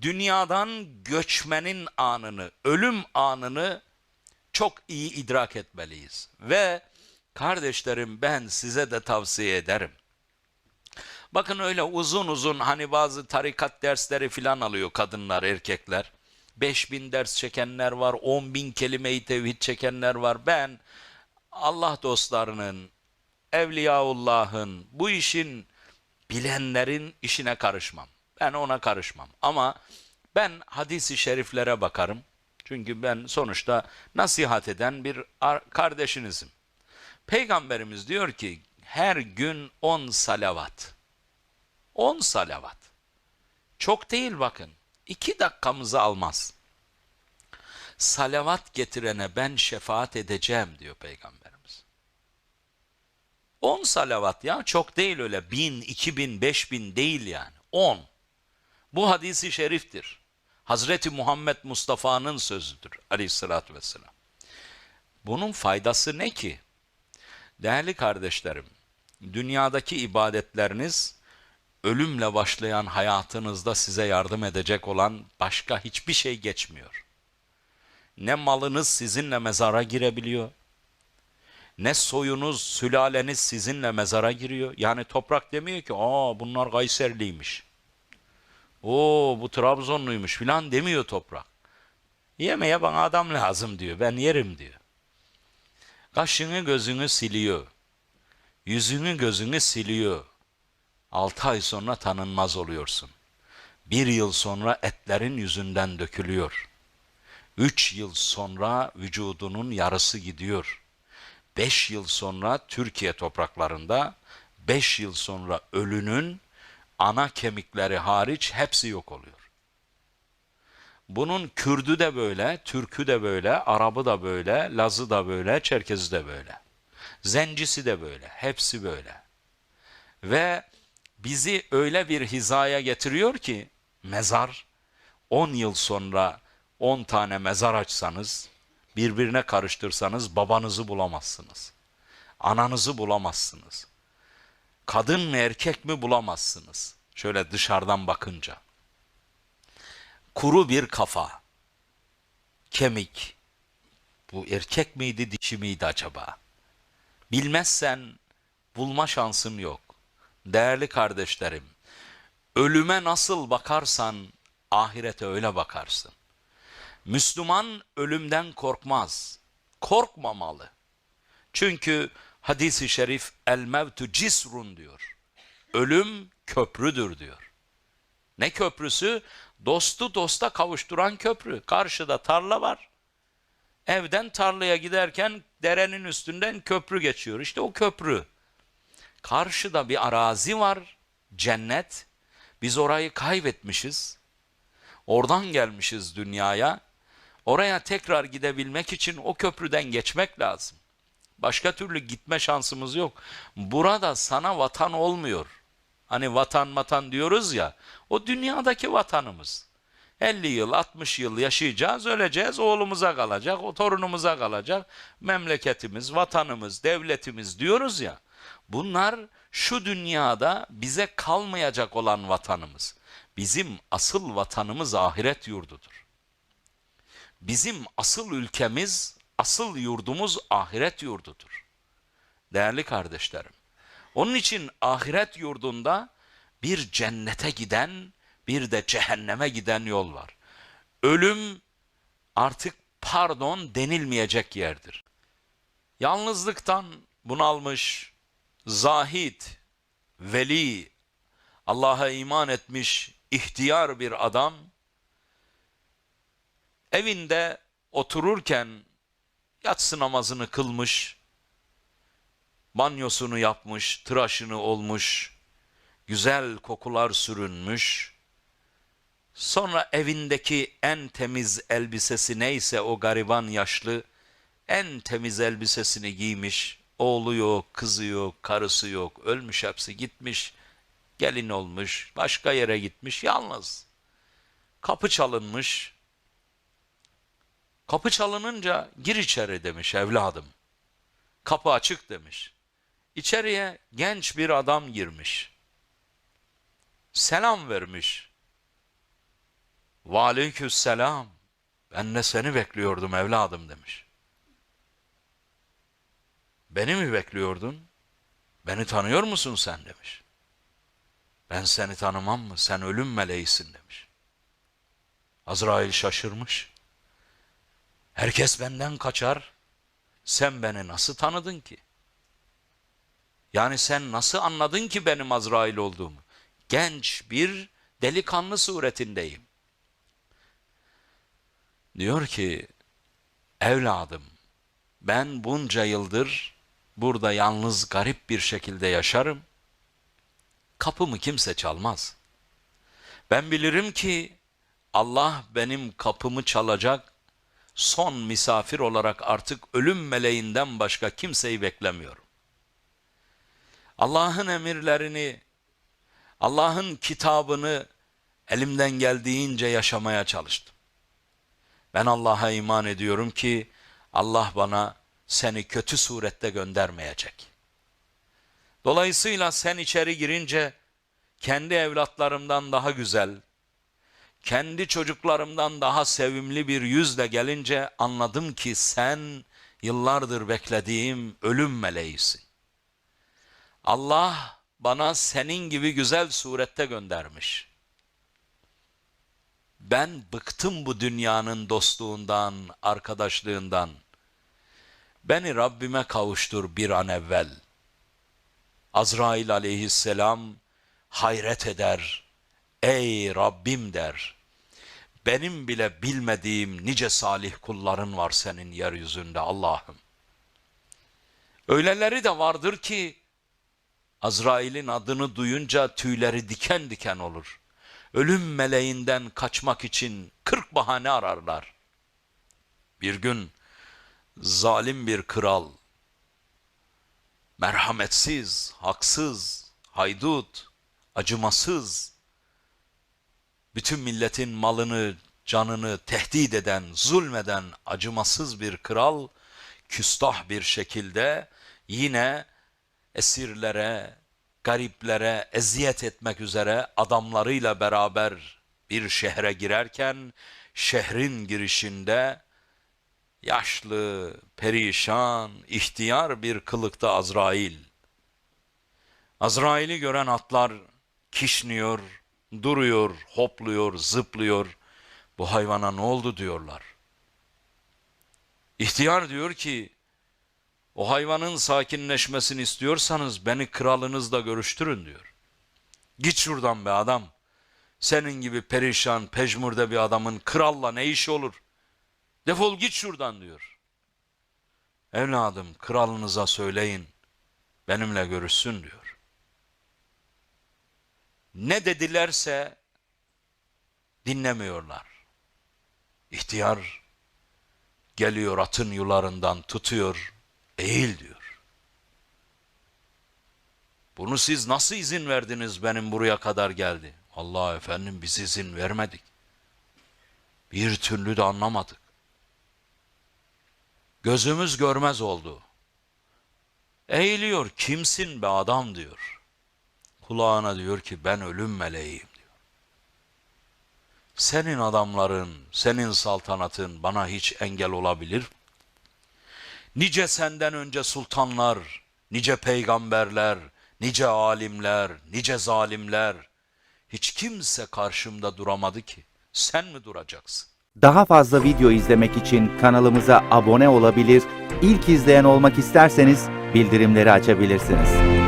dünyadan göçmenin anını, ölüm anını çok iyi idrak etmeliyiz. Ve kardeşlerim ben size de tavsiye ederim. Bakın öyle uzun uzun hani bazı tarikat dersleri filan alıyor kadınlar, erkekler. 5000 ders çekenler var, 10 bin kelime-i tevhid çekenler var. Ben Allah dostlarının, Evliyaullah'ın, bu işin bilenlerin işine karışmam. Ben ona karışmam. Ama ben hadisi şeriflere bakarım. Çünkü ben sonuçta nasihat eden bir ar- kardeşinizim. Peygamberimiz diyor ki her gün 10 salavat. 10 salavat. Çok değil bakın. 2 dakikamızı almaz. Salavat getirene ben şefaat edeceğim diyor Peygamberimiz. 10 salavat ya çok değil öyle. 1000, 2000, 5000 değil yani. 10. Bu hadisi şeriftir. Hazreti Muhammed Mustafa'nın sözüdür aleyhissalatü vesselam. Bunun faydası ne ki? Değerli kardeşlerim, dünyadaki ibadetleriniz ölümle başlayan hayatınızda size yardım edecek olan başka hiçbir şey geçmiyor. Ne malınız sizinle mezara girebiliyor, ne soyunuz, sülaleniz sizinle mezara giriyor. Yani toprak demiyor ki, aa bunlar Kayserliymiş. Oo bu Trabzonluymuş filan demiyor toprak. Yemeye bana adam lazım diyor. Ben yerim diyor. Kaşını gözünü siliyor. Yüzünü gözünü siliyor. Altı ay sonra tanınmaz oluyorsun. Bir yıl sonra etlerin yüzünden dökülüyor. Üç yıl sonra vücudunun yarısı gidiyor. Beş yıl sonra Türkiye topraklarında, beş yıl sonra ölünün ana kemikleri hariç hepsi yok oluyor. Bunun Kürdü de böyle, Türkü de böyle, Arabı da böyle, Lazı da böyle, Çerkezi de böyle. Zencisi de böyle, hepsi böyle. Ve bizi öyle bir hizaya getiriyor ki mezar 10 yıl sonra 10 tane mezar açsanız, birbirine karıştırsanız babanızı bulamazsınız. Ananızı bulamazsınız. Kadın mı erkek mi bulamazsınız. Şöyle dışarıdan bakınca. Kuru bir kafa, kemik. Bu erkek miydi, dişi miydi acaba? Bilmezsen bulma şansın yok. Değerli kardeşlerim, ölüme nasıl bakarsan ahirete öyle bakarsın. Müslüman ölümden korkmaz. Korkmamalı. Çünkü hadisi şerif el mevtu cisrun diyor. Ölüm köprüdür diyor. Ne köprüsü? Dostu dosta kavuşturan köprü. Karşıda tarla var. Evden tarlaya giderken derenin üstünden köprü geçiyor. İşte o köprü. Karşıda bir arazi var. Cennet. Biz orayı kaybetmişiz. Oradan gelmişiz dünyaya. Oraya tekrar gidebilmek için o köprüden geçmek lazım. Başka türlü gitme şansımız yok. Burada sana vatan olmuyor. Hani vatan vatan diyoruz ya. O dünyadaki vatanımız. 50 yıl, 60 yıl yaşayacağız, öleceğiz, oğlumuza kalacak, o torunumuza kalacak. Memleketimiz, vatanımız, devletimiz diyoruz ya. Bunlar şu dünyada bize kalmayacak olan vatanımız. Bizim asıl vatanımız ahiret yurdudur. Bizim asıl ülkemiz, asıl yurdumuz ahiret yurdudur. Değerli kardeşlerim. Onun için ahiret yurdunda bir cennete giden, bir de cehenneme giden yol var. Ölüm artık pardon denilmeyecek yerdir. Yalnızlıktan bunalmış, zahit, veli, Allah'a iman etmiş ihtiyar bir adam evinde otururken yatsı namazını kılmış, banyosunu yapmış, tıraşını olmuş, güzel kokular sürünmüş. Sonra evindeki en temiz elbisesi neyse o gariban yaşlı en temiz elbisesini giymiş. Oğlu yok, kızı yok, karısı yok, ölmüş hepsi gitmiş. Gelin olmuş, başka yere gitmiş, yalnız. Kapı çalınmış. Kapı çalınınca gir içeri demiş evladım. Kapı açık demiş. İçeriye genç bir adam girmiş. Selam vermiş. Ve aleyküsselam. Ben de seni bekliyordum evladım demiş. Beni mi bekliyordun? Beni tanıyor musun sen demiş. Ben seni tanımam mı? Sen ölüm meleğisin demiş. Azrail şaşırmış. Herkes benden kaçar. Sen beni nasıl tanıdın ki? Yani sen nasıl anladın ki benim Azrail olduğumu? Genç bir delikanlı suretindeyim. Diyor ki, evladım ben bunca yıldır burada yalnız garip bir şekilde yaşarım. Kapımı kimse çalmaz. Ben bilirim ki Allah benim kapımı çalacak son misafir olarak artık ölüm meleğinden başka kimseyi beklemiyorum. Allah'ın emirlerini, Allah'ın kitabını elimden geldiğince yaşamaya çalıştım. Ben Allah'a iman ediyorum ki Allah bana seni kötü surette göndermeyecek. Dolayısıyla sen içeri girince kendi evlatlarımdan daha güzel, kendi çocuklarımdan daha sevimli bir yüzle gelince anladım ki sen yıllardır beklediğim ölüm meleğisin. Allah bana senin gibi güzel surette göndermiş. Ben bıktım bu dünyanın dostluğundan, arkadaşlığından. Beni Rabbime kavuştur bir an evvel. Azrail aleyhisselam hayret eder. Ey Rabbim der. Benim bile bilmediğim nice salih kulların var senin yeryüzünde Allah'ım. Öyleleri de vardır ki Azrail'in adını duyunca tüyleri diken diken olur. Ölüm meleğinden kaçmak için kırk bahane ararlar. Bir gün zalim bir kral, merhametsiz, haksız, haydut, acımasız, bütün milletin malını, canını tehdit eden, zulmeden acımasız bir kral, küstah bir şekilde yine esirlere, gariplere eziyet etmek üzere adamlarıyla beraber bir şehre girerken şehrin girişinde yaşlı, perişan, ihtiyar bir kılıkta Azrail. Azrail'i gören atlar kişniyor, duruyor, hopluyor, zıplıyor. Bu hayvana ne oldu diyorlar. İhtiyar diyor ki, o hayvanın sakinleşmesini istiyorsanız beni kralınızla görüştürün diyor. Git şuradan be adam. Senin gibi perişan, pejmurde bir adamın kralla ne işi olur? Defol git şuradan diyor. Evladım kralınıza söyleyin benimle görüşsün diyor. Ne dedilerse dinlemiyorlar. İhtiyar geliyor atın yularından tutuyor, eğil diyor. Bunu siz nasıl izin verdiniz benim buraya kadar geldi? Allah efendim biz izin vermedik. Bir türlü de anlamadık. Gözümüz görmez oldu. Eğiliyor kimsin be adam diyor. Kulağına diyor ki ben ölüm meleğiyim diyor. Senin adamların, senin saltanatın bana hiç engel olabilir. Nice senden önce sultanlar, nice peygamberler, nice alimler, nice zalimler. Hiç kimse karşımda duramadı ki. Sen mi duracaksın? Daha fazla video izlemek için kanalımıza abone olabilir, ilk izleyen olmak isterseniz bildirimleri açabilirsiniz.